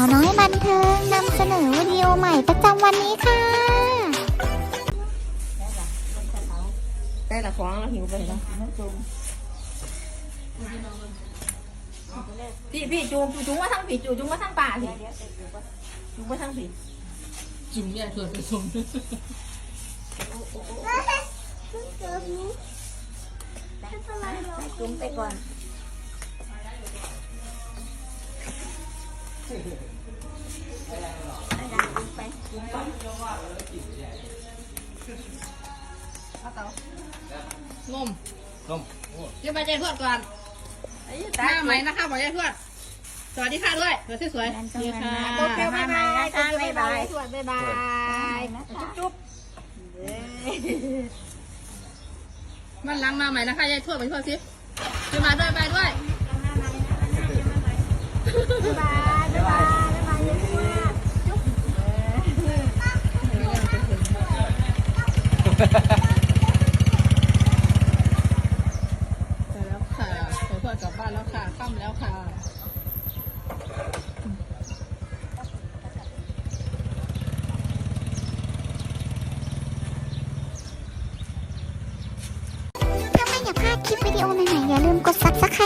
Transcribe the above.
าวน้อยบันเทิงนำเสนอวิดีโอใหม่ประจำวันนี้ค่ะ ได้ละฟ้องแล้วหิวไปแล้วพี่พี่จูงจูงมาทั้งผีจูงมาทั้งป่าพี่จูงมาทั้งผีจุ่มเนี่ยถั่วผสมจูงไปก่อน ไปจูงก่อนนมนมเดี๋ยวไปใจทวดก่อนไอ้หตาน้าไหมนะคะบอกใจทวด สวัสดีค่ะด้วยสวยสวยๆดีค่ะโตเกียวบ๊ายบายตาบ๊ายบายสวัสดีบ๊ายบายจุ๊บจุ๊บมันหล้างมาใหม่นะคะยายทวดไปทวดสิจะมาด้วยไปด้วย บ๊ายบาย ไปแล้วค่ะไปทวดกลับบ้านแล้วค่ะค่ำแล้วค่ะ ถ้าไม่อยากพลาดคลิปวิดีโอใหม่ๆอย่าลืมกด subscribe นะคะ